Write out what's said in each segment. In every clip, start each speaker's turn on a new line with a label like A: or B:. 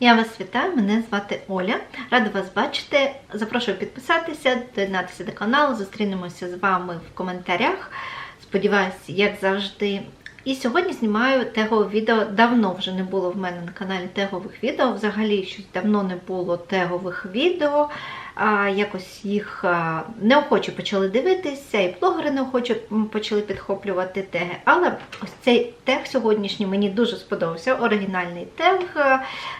A: Я вас вітаю, мене звати Оля. Рада вас бачити. Запрошую підписатися, доєднатися до каналу. Зустрінемося з вами в коментарях. Сподіваюся, як завжди. І сьогодні знімаю тегове відео. Давно вже не було в мене на каналі тегових відео. Взагалі щось давно не було тегових відео. Якось їх неохоче почали дивитися, і блогери неохоче почали підхоплювати теги. Але ось цей тег сьогоднішній мені дуже сподобався. Оригінальний тег.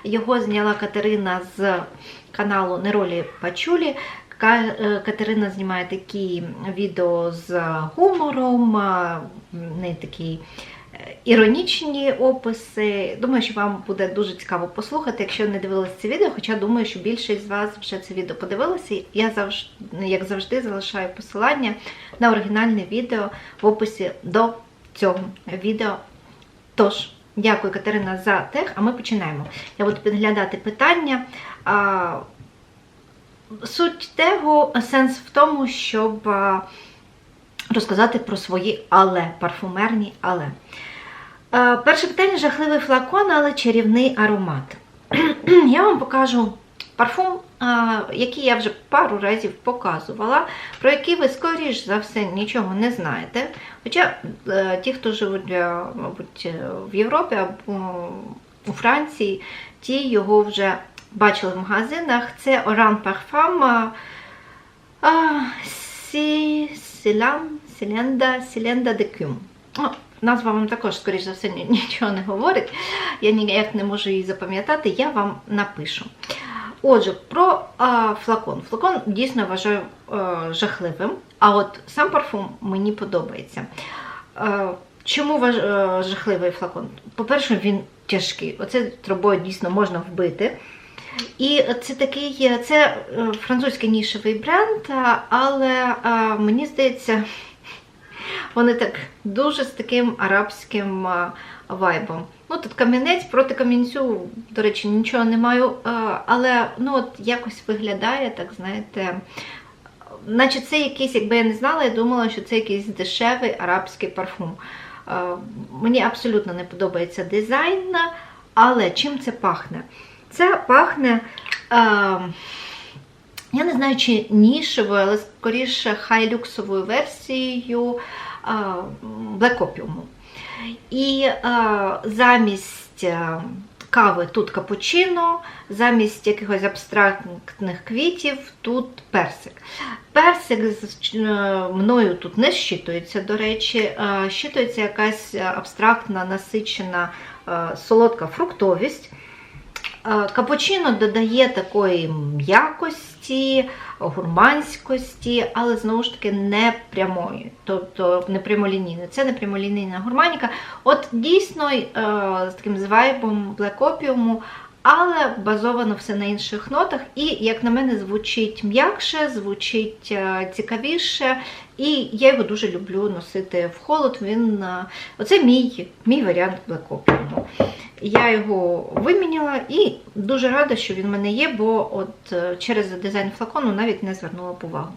A: Його зняла Катерина з каналу Неролі Пачулі. Е, Катерина знімає такі відео з гумором, а, в неї такі е, іронічні описи. Думаю, що вам буде дуже цікаво послухати, якщо не дивилися це відео, хоча думаю, що більшість з вас вже це відео подивилися. Я завжди, як завжди, залишаю посилання на оригінальне відео в описі до цього відео. Тож, дякую, Катерина, за тег, а ми починаємо. Я буду підглядати питання. Суть тегу сенс в тому, щоб розказати про свої але, парфумерні але. Е, Перше питання жахливий флакон, але чарівний аромат. Я вам покажу парфум, е, який я вже пару разів показувала, про який ви, скоріш за все, нічого не знаєте. Хоча е, ті, хто живуть, мабуть, в Європі або у Франції, ті його вже бачили в магазинах. Це Oran Parfum Сі, Сілан, Сіленда, Сіленда де Кюм. О, Назва вам також, скоріш за все, нічого не говорить. Я ніяк не можу її запам'ятати, я вам напишу. Отже, про а, флакон. Флакон дійсно вважаю а, жахливим, а от сам парфум мені подобається. А, чому важ, а, жахливий флакон? По-перше, він тяжкий. Оце трубою дійсно можна вбити. І це такий, це е, французький нішевий бренд, але мені здається, вони так дуже з таким арабським вайбом. Ну, тут камінець проти камінцю, до речі, нічого не маю, але ну, от якось виглядає, так знаєте, наче це якийсь, якби я не знала, я думала, що це якийсь дешевий арабський парфум. Мені абсолютно не подобається дизайн, але чим це пахне? Це пахне. А, я не знаю, чи нішевою, але скоріше хай-люксовою версією а, Black Opium. І а, замість а, кави тут капучино, замість якихось абстрактних квітів тут персик. Персик з- е, мною тут не щитується, до речі, а, щитується якась абстрактна, насичена, е, солодка фруктовість. Е, Капучино додає такої м'якості, гурманськості, але знову ж таки не прямої, тобто не прямолінійне. Це не прямолінійна гурманіка. От дійсно е, з таким з вайбом Black Opium, але базовано все на інших нотах. І, як на мене, звучить м'якше, звучить е, цікавіше. І я його дуже люблю носити в холод. Він, Оце мій, мій варіант Opium. Я його виміняла і дуже рада, що він в мене є, бо от е, через дизайн флакону навіть не звернула б увагу.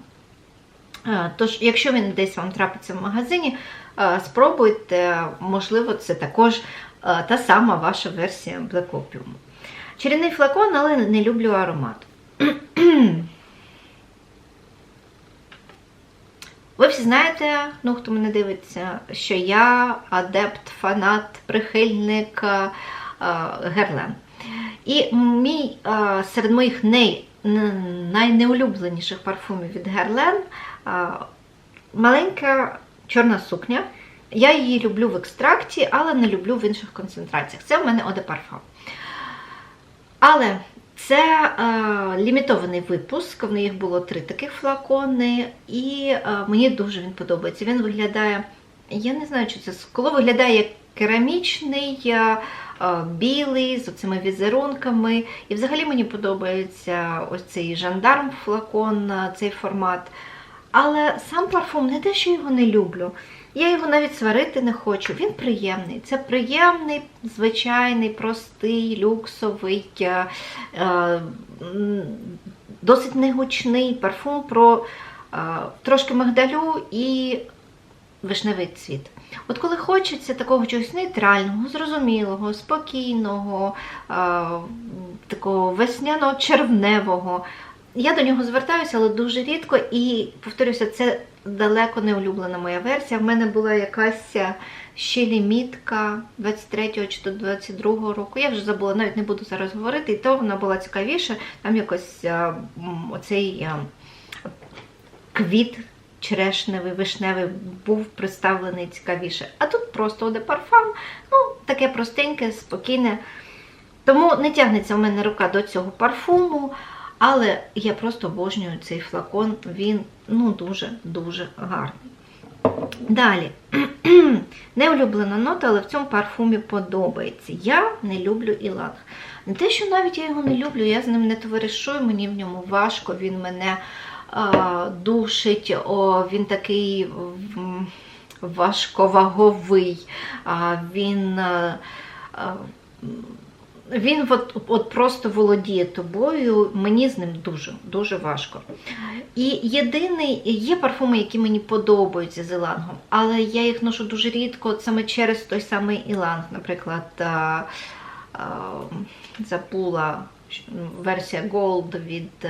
A: Е, Тож, якщо він десь вам трапиться в магазині, е, спробуйте, можливо, це також та сама ваша версія Black Opium. Чарівний флакон, але не люблю аромат. Ви всі знаєте, ну хто мене дивиться, що я адепт, фанат, прихильник е, е, Герлен. І мій е, серед моїх най, найнеулюбленіших парфумів від Герлен е, маленька чорна сукня. Я її люблю в екстракті, але не люблю в інших концентраціях. Це в мене de Але це е, лімітований випуск. В них було три таких флакони, і е, мені дуже він подобається. Він виглядає, я не знаю, чи це скло, виглядає як керамічний, е, е, білий, з оцими візерунками. І взагалі мені подобається ось цей жандарм флакон, е, цей формат. Але сам парфум не те, що його не люблю. Я його навіть сварити не хочу. Він приємний. Це приємний, звичайний, простий, люксовий, е, е, досить негучний парфум про е, трошки мигдалю і вишневий цвіт. От коли хочеться такого чогось нейтрального, зрозумілого, спокійного, такого весняно-червневого, я до нього звертаюся, але дуже рідко. І повторюся, це далеко не улюблена моя версія. В мене була якась ще лімітка 23-го чи до 22-го року. Я вже забула, навіть не буду зараз говорити, і то вона була цікавіша. Там якось а, оцей а, квіт черешневий, вишневий був представлений цікавіше. А тут просто оде парфам, ну, таке простеньке, спокійне. Тому не тягнеться в мене рука до цього парфуму, але я просто обожнюю цей флакон, він ну, дуже-дуже гарний. Далі. Неулюблена нота, але в цьому парфумі подобається. Я не люблю іланг. Не те, що навіть я його не люблю, я з ним не товаришую, мені в ньому важко, він мене а, душить, о, він такий важковаговий, а, він. а, він от, от просто володіє тобою, мені з ним дуже дуже важко. І єдиний, є парфуми, які мені подобаються з ілангом, але я їх ношу дуже рідко, саме через той самий іланг. Наприклад, а, а, забула версія Gold від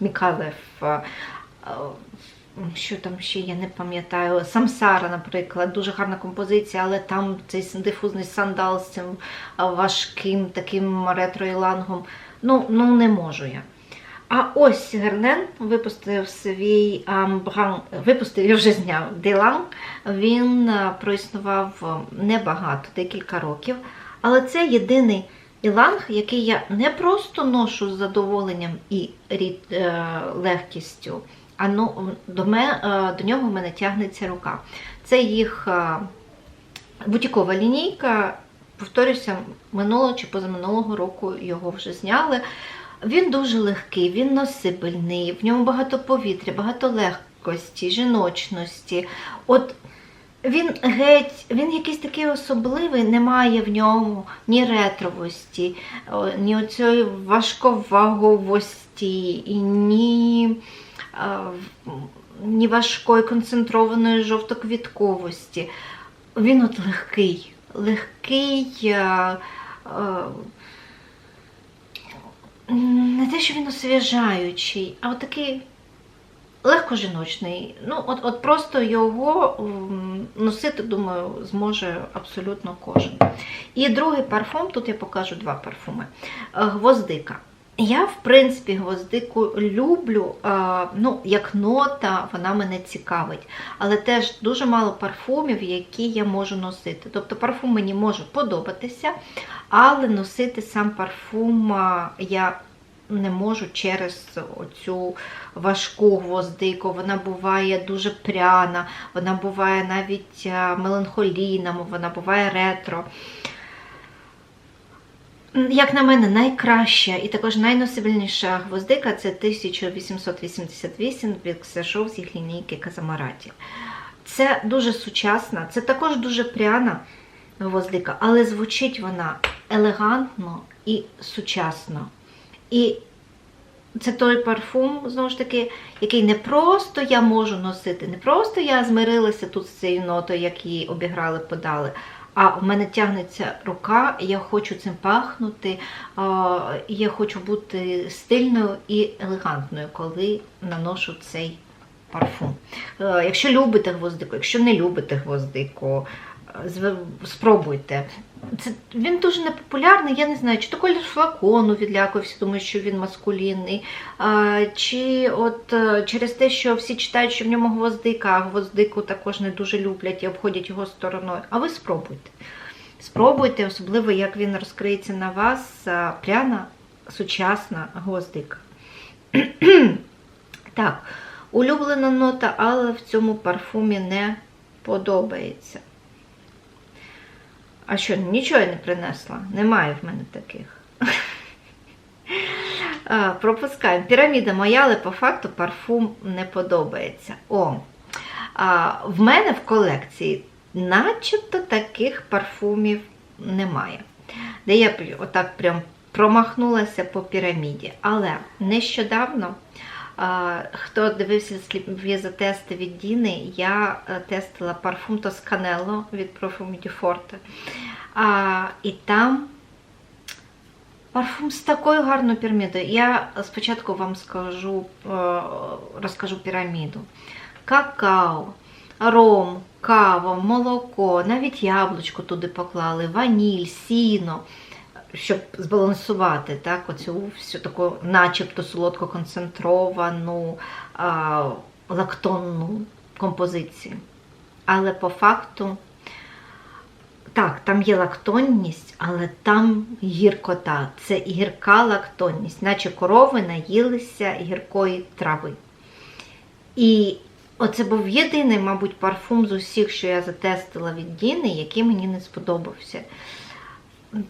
A: Мікалев. Що там ще я не пам'ятаю. Самсара, наприклад, дуже гарна композиція, але там цей дифузний сандал з цим важким таким ретро-ілангом. Ну, ну не можу я. А ось Герлен випустив свій амбран, випустив і вже зняв Дилан. Він проіснував небагато, декілька років. Але це єдиний іланг, який я не просто ношу з задоволенням і легкістю а ну, до, мене, до нього в мене тягнеться рука. Це їх бутікова лінійка, повторюся, минулого чи позаминулого року його вже зняли. Він дуже легкий, він носибельний, в ньому багато повітря, багато легкості, жіночності. От він геть, він якийсь такий особливий, немає в ньому ні ретровості, ні оцієї важковаговості, ні важкої концентрованої жовтоквітковості. Він от легкий, легкий, не те, що він освіжаючий, а от такий легкожіночний. Ну, от, от просто його носити, думаю, зможе абсолютно кожен. І другий парфум, тут я покажу два парфуми. Гвоздика. Я, в принципі, гвоздику люблю, ну, як нота, вона мене цікавить. Але теж дуже мало парфумів, які я можу носити. Тобто парфум мені може подобатися, але носити сам парфум я не можу через оцю важку гвоздику. Вона буває дуже пряна, вона буває навіть меланхолійна, вона буває ретро як на мене, найкраща і також найносибельніша гвоздика це 1888 від Ксешов з їх лінійки Казамараті. Це дуже сучасна, це також дуже пряна гвоздика, але звучить вона елегантно і сучасно. І це той парфум, знову ж таки, який не просто я можу носити, не просто я змирилася тут з цією нотою, як її обіграли, подали а в мене тягнеться рука, я хочу цим пахнути, я хочу бути стильною і елегантною, коли наношу цей парфум. Е, якщо любите гвоздику, якщо не любите гвоздику, спробуйте. Це, Він дуже непопулярний, я не знаю, чи то колір флакону відлякувався, тому що він маскулінний, а, чи от е, через те, що всі читають, що в ньому гвоздика, а гвоздику також не дуже люблять і обходять його стороною. А ви спробуйте. Спробуйте, особливо, як він розкриється на вас, пряна, сучасна гвоздика. так, улюблена нота, але в цьому парфумі не подобається. А що, нічого я не принесла? Немає в мене таких. Пропускаємо. Піраміда моя, але по факту парфум не подобається. О, В мене в колекції начебто таких парфумів немає. Де я отак прям промахнулася по піраміді. Але нещодавно Хто дивився сліпі тести від Діни, я е, тестила парфум Тосканелло від Forte. А, І там парфум з такою гарною пірамідою. Я спочатку вам скажу, е, розкажу піраміду. Какао, ром, кава, молоко, навіть яблучко туди поклали, ваніль, сіно, щоб збалансувати так, оцю всю таку начебто солодко-концентровану а, лактонну композицію. Але по факту, так, там є лактонність, але там гіркота. Це гірка лактонність, наче корови наїлися гіркої трави. І оце був єдиний, мабуть, парфум з усіх, що я затестила від Діни, який мені не сподобався.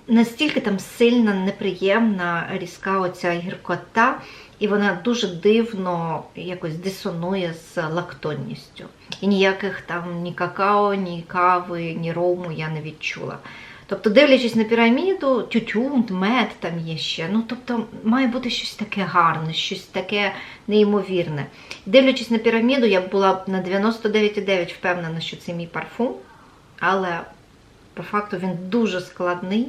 A: Настільки там сильна, неприємна, різка оця гіркота, і вона дуже дивно якось дисонує з лактонністю. І ніяких там ні какао, ні кави, ні рому я не відчула. Тобто, дивлячись на піраміду, тютюн, мед там є ще. Ну, тобто, має бути щось таке гарне, щось таке неймовірне. Дивлячись на піраміду, я була б на 99,9 впевнена, що це мій парфум, але по факту він дуже складний,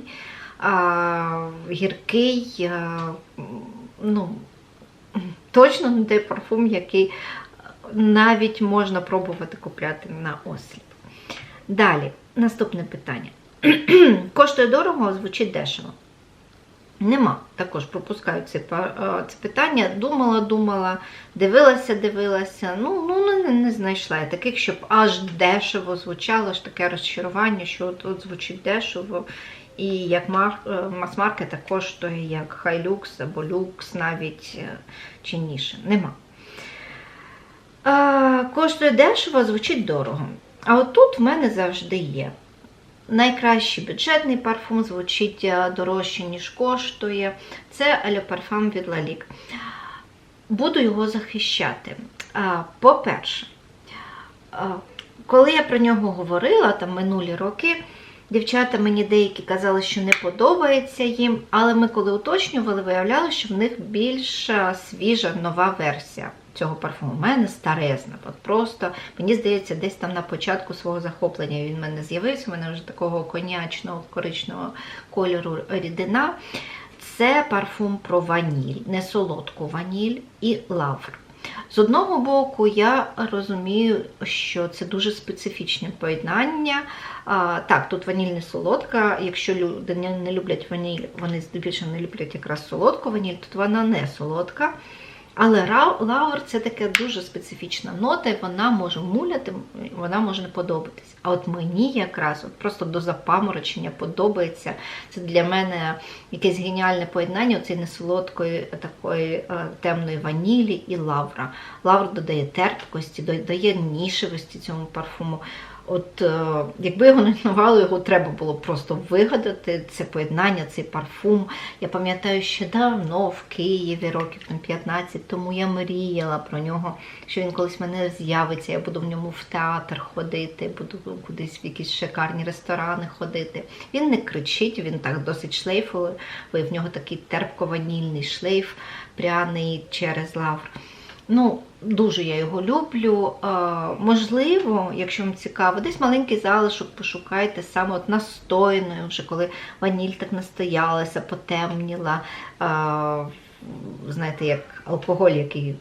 A: гіркий, ну, точно не той парфум, який навіть можна пробувати купляти на осліп. Далі, наступне питання. Коштує дорого, звучить дешево. Нема. Також пропускаю це, це питання. Думала, думала, дивилася, дивилася. Ну, ну не, не знайшла я таких, щоб аж дешево звучало, ж таке розчарування, що от, от звучить дешево. І як мас-маркета коштує як хай-люкс або люкс навіть чи ніше. Нема. Коштує дешево, звучить дорого. А отут в мене завжди є. Найкращий бюджетний парфум звучить дорожче, ніж коштує. Це Le Parfum від Lalique. Буду його захищати. По-перше, коли я про нього говорила там минулі роки, дівчата мені деякі казали, що не подобається їм, але ми коли уточнювали, виявляли, що в них більш свіжа нова версія цього парфуму. У мене старезна. От просто, мені здається, десь там на початку свого захоплення він в мене з'явився, у мене вже такого конячного коричневого кольору рідина. Це парфум про ваніль, не солодку ваніль і лавр. З одного боку, я розумію, що це дуже специфічне поєднання. А, Так, тут ваніль не солодка. Якщо люди не люблять ваніль, вони здебільшого не люблять якраз солодку ваніль, тут вона не солодка. Але лаур це така дуже специфічна нота, і вона може муляти, вона може не подобатись. А от мені якраз от просто до запаморочення подобається. Це для мене якесь геніальне поєднання оцієї несолодкої такої е, темної ванілі і лавра. Лавр додає терпкості, додає нішевості цьому парфуму. От е, якби його не його треба було просто вигадати, це поєднання, цей парфум. Я пам'ятаю, що давно в Києві, років там 15, тому я мріяла про нього, що він колись мене з'явиться, я буду в ньому в театр ходити, буду кудись в якісь шикарні ресторани ходити. Він не кричить, він так досить шлейфовий, в нього такий терпко-ванільний шлейф, пряний через лавр. Ну, Дуже я його люблю. Можливо, якщо вам цікаво, десь маленький залишок пошукайте саме от настояною, вже коли ваніль так настоялася, потемніла. Знаєте, як алкоголь, який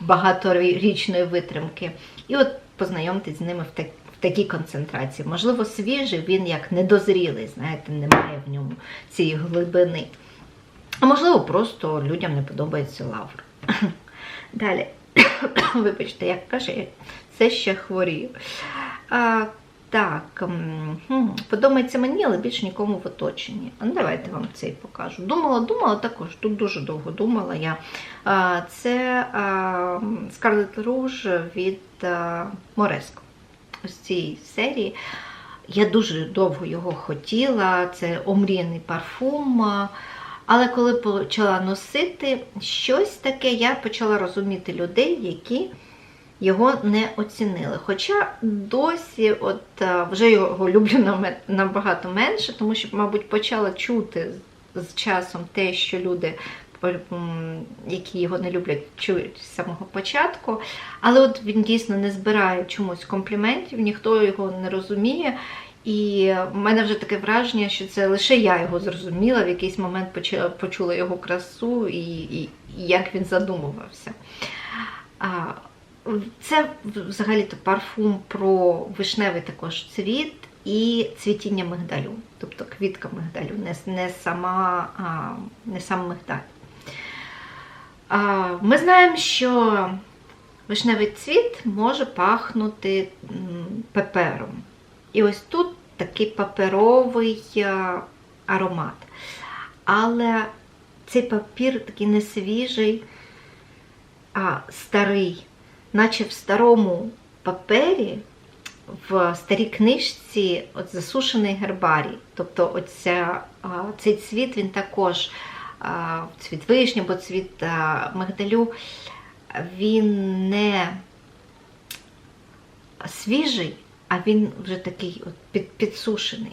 A: багаторічної витримки. І от познайомтесь з ними в такій концентрації. Можливо, свіжий, він як недозрілий, знаєте, немає в ньому цієї глибини. А можливо, просто людям не подобається лавр. Далі, вибачте, як каже, це ще хворію. А, Так, подобається мені, але більше нікому в оточенні. Ну, давайте вам цей покажу. Думала, думала також, тут дуже довго думала я. А, Це Scarlet Rouge від Мореско. Ось цієї серії. Я дуже довго його хотіла. Це омріяний парфум. Але коли почала носити щось таке, я почала розуміти людей, які його не оцінили. Хоча досі от, вже його люблю набагато менше, тому що, мабуть, почала чути з часом те, що люди які його не люблять, чують з самого початку. Але от він дійсно не збирає чомусь компліментів, ніхто його не розуміє. І в мене вже таке враження, що це лише я його зрозуміла, в якийсь момент почула його красу і, і, і як він задумувався. А, Це взагалі-то парфум про вишневий також цвіт і цвітіння мигдалю, тобто квітка мигдалю, не, не, сама, а, не сам мигдаль. А, Ми знаємо, що вишневий цвіт може пахнути пепером. І ось тут такий паперовий аромат. Але цей папір такий не свіжий, а старий, наче в старому папері, в старій книжці от засушений гербарій. Тобто оця, цей цвіт він також, цвіт вишні або цвіт мигдалю, він не свіжий, а він вже такий от під, підсушений.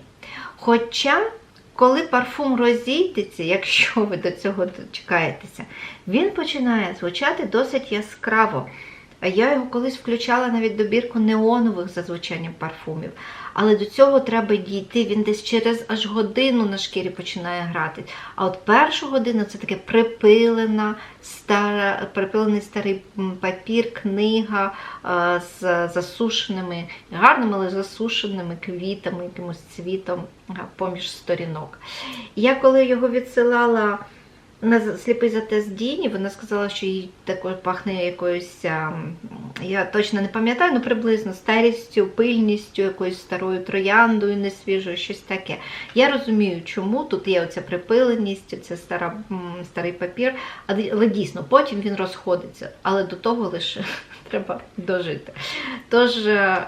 A: Хоча, коли парфум розійдеться, якщо ви до цього дочекаєтеся, він починає звучати досить яскраво. Я його колись включала навіть добірку неонових за звучанням парфумів. Але до цього треба дійти. Він десь через аж годину на шкірі починає грати. А от першу годину це таке припилена, стара, припилений старий папір, книга е, з засушеними, гарними, але засушеними квітами, якимось цвітом е, поміж сторінок. Я коли його відсилала на сліпий затест Діні, вона сказала, що їй також пахне якоюсь, я точно не пам'ятаю, ну приблизно старістю, пильністю, якоюсь старою трояндою, несвіжою, щось таке. Я розумію, чому тут є оця припиленість, стара, старий папір, але але дійсно потім він розходиться. Але до того лише треба дожити. Тож е,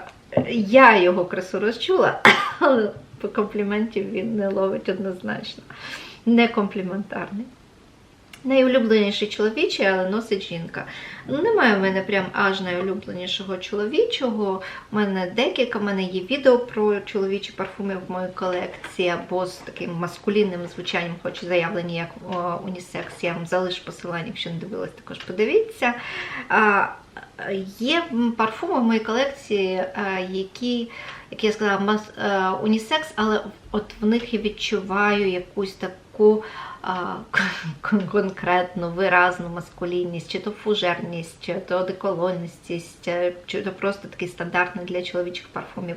A: я його красу розчула, але по компліментів він не ловить однозначно. Не компліментарний. Найулюбленіший чоловічий, але носить жінка. Ну, немає в мене прям аж найулюбленішого чоловічого. У мене декілька, в мене є відео про чоловічі парфуми в моїй колекції, або з таким маскулінним звучанням, хоч заявлені як унісекс. Я вам залишу посилання, якщо не дивилась, також подивіться. Є парфуми в моїй колекції, а, які, як я сказала, е, унісекс, але от в них я відчуваю якусь таку конкретну, виразну маскулінність, чи то фужерність, чи то одеколонність, чи то просто такий стандартний для чоловічих парфумів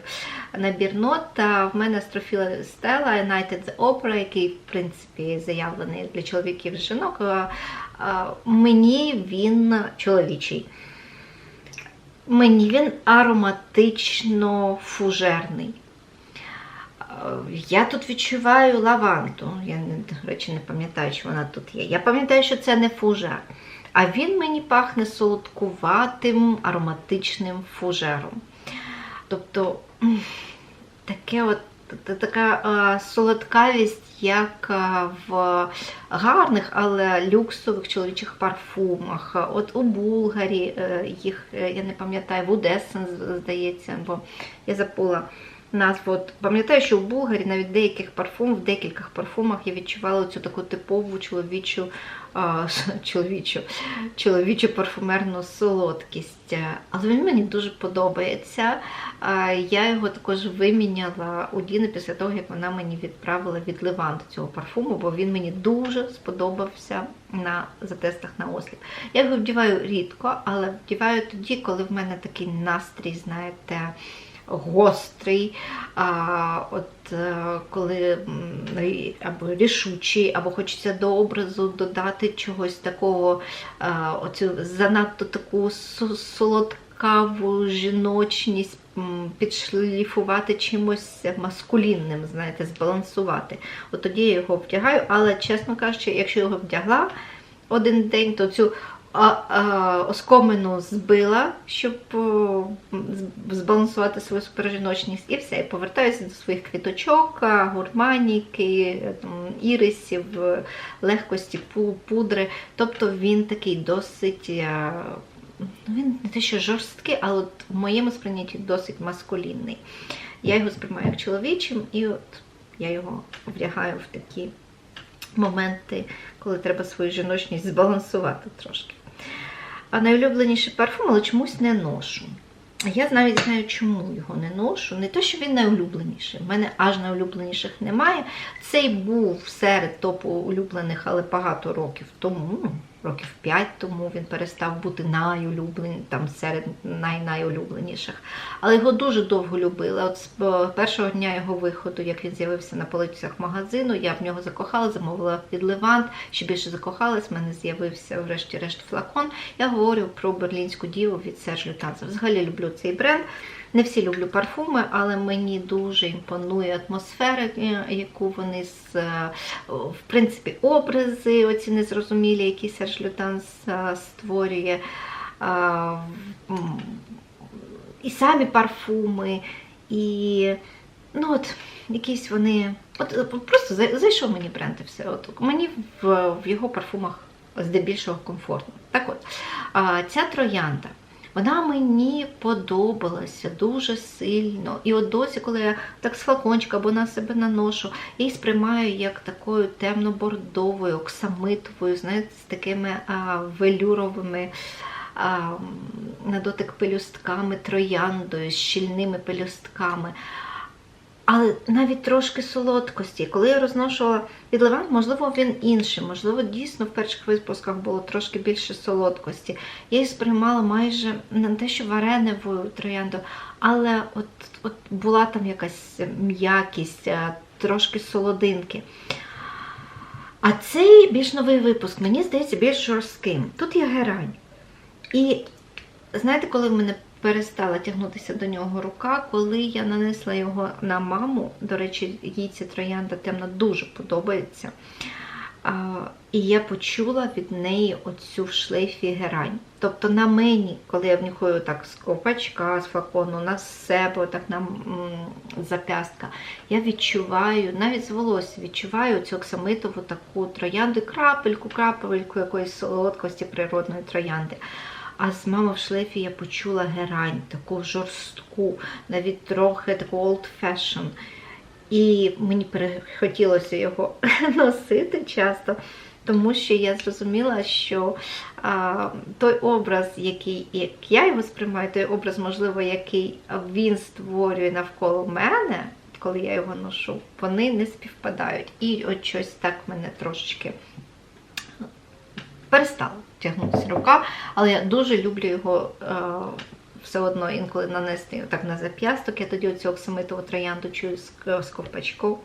A: набір нот. В мене Астрофіла Stella United the Opera, який, в принципі, заявлений для чоловіків і жінок. Мені він чоловічий. Мені він ароматично фужерний. Я тут відчуваю лаванду. Я, до речі, не пам'ятаю, чи вона тут є. Я пам'ятаю, що це не фужер. А він мені пахне солодкуватим ароматичним фужером. Тобто таке от, така е, солодкавість, як в гарних, але люксових чоловічих парфумах. От у Булгарі е, їх, е, я не пам'ятаю, в Одесен, здається, бо я забула назву. От, пам'ятаю, що в Булгарі навіть деяких парфум, в декількох парфумах я відчувала цю таку типову чоловічу, а, чоловічу, чоловічу парфумерну солодкість. Е, Але він мені дуже подобається. А, Я його також виміняла у Діни після того, як вона мені відправила від Левант цього парфуму, бо він мені дуже сподобався на затестах на осліп. Я його вдіваю рідко, але вдіваю тоді, коли в мене такий настрій, знаєте, гострий, а, от е, коли або рішучий, або хочеться до образу додати чогось такого, а, оцю занадто таку солодкаву жіночність, підшліфувати чимось маскулінним, знаєте, збалансувати. От тоді я його вдягаю, але чесно кажучи, якщо його вдягла один день, то цю оскомину збила, щоб збалансувати свою супержіночність, і все, і повертаюся до своїх квіточок, гурманіки, ірисів, е, легкості пудри. Тобто він такий досить. е, він не те, що жорсткий, але от в моєму сприйнятті досить маскулінний. Я його сприймаю як чоловічим, і от я його вдягаю в такі моменти, коли треба свою жіночність збалансувати трошки. А найулюбленіший парфум, але чомусь не ношу. Я навіть знаю, чому його не ношу. Не те, що він найулюбленіший. У мене аж найулюбленіших немає. Цей був серед топу улюблених, але багато років тому, років 5 тому він перестав бути найулюбленішим, там серед най-найулюбленіших. Але його дуже довго любила. От з е, першого дня його виходу, як він з'явився на полицях магазину, я в нього закохала, замовила від Левант, ще більше закохалась, в мене з'явився врешті-решт флакон. Я говорю про берлінську діву від Серж Лютанса. Взагалі люблю цей бренд. Не всі люблю парфуми, але мені дуже імпонує атмосфера, е, яку вони з е, в принципі образи, оці незрозумілі, які Серж Лютанс е, створює. І самі парфуми, і ну от якісь вони. От Просто зайшов мені бренд і все. От Мені в, в його парфумах здебільшого комфортно. Так от, ця троянда. Вона мені подобалася дуже сильно. І от досі, коли я так з флакончика або на себе наношу, її сприймаю як такою темно-бордовою, оксамитовою, знаєте, з такими а, велюровими а, на дотик пелюстками, трояндою, щільними пелюстками. Але навіть трошки солодкості. Коли я розношувала від Левант, можливо, він інший, можливо, дійсно в перших випусках було трошки більше солодкості. Я її сприймала майже не те, що вареневою троянду, але от, от була там якась м'якість, трошки солодинки. А цей більш новий випуск, мені здається, більш жорстким. Тут є герань. І знаєте, коли в мене перестала тягнутися до нього рука, коли я нанесла його на маму. До речі, їй ця троянда темна дуже подобається. І я почула від неї оцю в шлейфі герань. Тобто на мені, коли я внюхаю так з ковпачка, з флакону, на себе, так на запястка, я відчуваю, навіть з волосся відчуваю цю оксамитову таку троянду, крапельку, крапельку якоїсь солодкості природної троянди. А з мами в шлейфі я почула герань, таку жорстку, навіть трохи таку old fashion. І мені хотілося його носити часто, тому що я зрозуміла, що а, той образ, який як я його сприймаю, той образ, можливо, який він створює навколо мене, коли я його ношу, вони не співпадають. І от щось так мене трошечки перестало тягнутися рука, але я дуже люблю його е, все одно інколи нанести так на зап'ясток. Я тоді оцю оксамитову троянду чую з ковпачку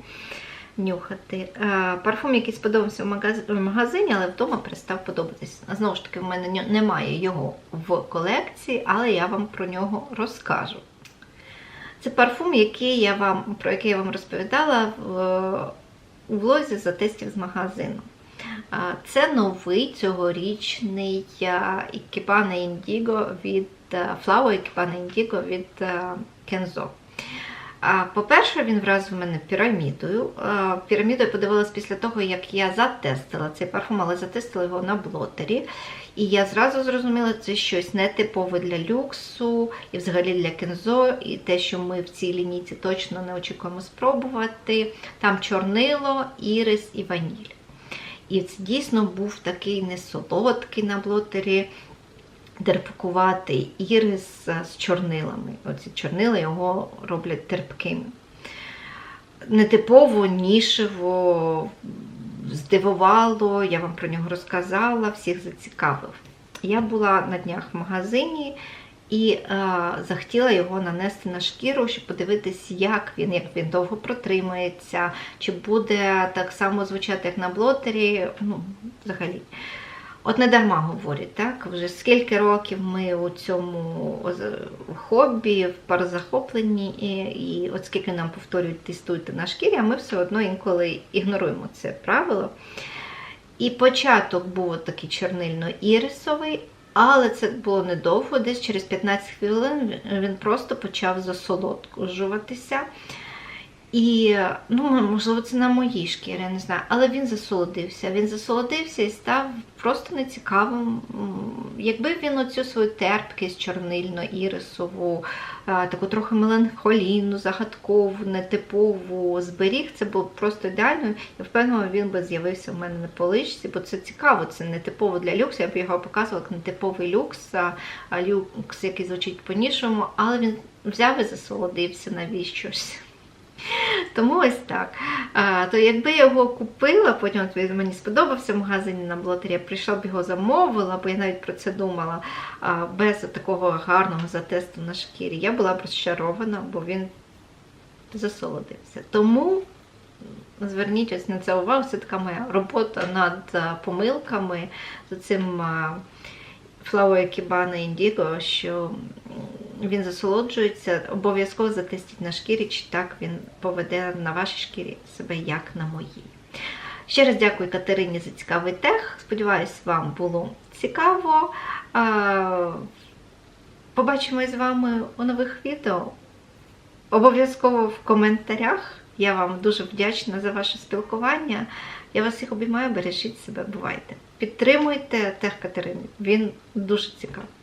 A: нюхати. Е, парфум, який сподобався в магазині, але вдома перестав подобатись. Знову ж таки, в мене немає його в колекції, але я вам про нього розкажу. Це парфум, який я вам, про який я вам розповідала в влозі за тестів з магазину. Це новий цьогорічний Ікіпана Індіго від Flower Ікіпана Індіго від Kenzo. По-перше, він вразив мене пірамідою. Піраміду я подивилась після того, як я затестила цей парфум, але затестила його на блотері. І я зразу зрозуміла, це щось нетипове для люксу і взагалі для кензо, і те, що ми в цій лінійці точно не очікуємо спробувати. Там чорнило, ірис і ваніль. І це дійсно був такий несолодкий на блотері, терпкуватий ірис з чорнилами. Оці чорнили його роблять терпкими. Нетипово, нішево, здивувало, я вам про нього розказала, всіх зацікавив. Я була на днях в магазині і е, захотіла його нанести на шкіру, щоб подивитись, як він, як він довго протримається, чи буде так само звучати, як на блотері. Ну, взагалі. От не дарма говорять, так? Вже скільки років ми у цьому хобі, в парозахопленні, і, і от скільки нам повторюють, тестуйте на шкірі, а ми все одно інколи ігноруємо це правило. І початок був такий чорнильно-ірисовий, але це було недовго, десь через 15 хвилин він просто почав засолодкужуватися. І, ну, можливо, це на моїй шкірі, я не знаю. Але він засолодився. Він засолодився і став просто нецікавим. Якби він оцю свою терпкість чорнильно-ірисову, е, таку трохи меланхолійну, загадкову, нетипову зберіг, це було просто ідеально. Я впевнена, він би з'явився в мене на поличці, бо це цікаво, це нетипово для люксу. Я б його показувала як нетиповий люкс, а люкс, який звучить по-іншому, але він взяв і засолодився навіщось. Тому ось так. А, то якби я його купила, потім от мені сподобався в магазині на блотері, я прийшла б його замовила, бо я навіть про це думала, а, без такого гарного затесту на шкірі, я була б розчарована, бо він засолодився. Тому зверніть ось на це увагу, це така моя робота над помилками з цим Flower Kibana Indigo, що він засолоджується, обов'язково затестіть на шкірі, чи так він поведе на вашій шкірі себе, як на моїй. Ще раз дякую Катерині за цікавий тех. Сподіваюсь, вам було цікаво. Побачимось з вами у нових відео. Обов'язково в коментарях. Я вам дуже вдячна за ваше спілкування. Я вас всіх обіймаю, бережіть себе, бувайте. Підтримуйте тех Катерини. Він дуже цікавий.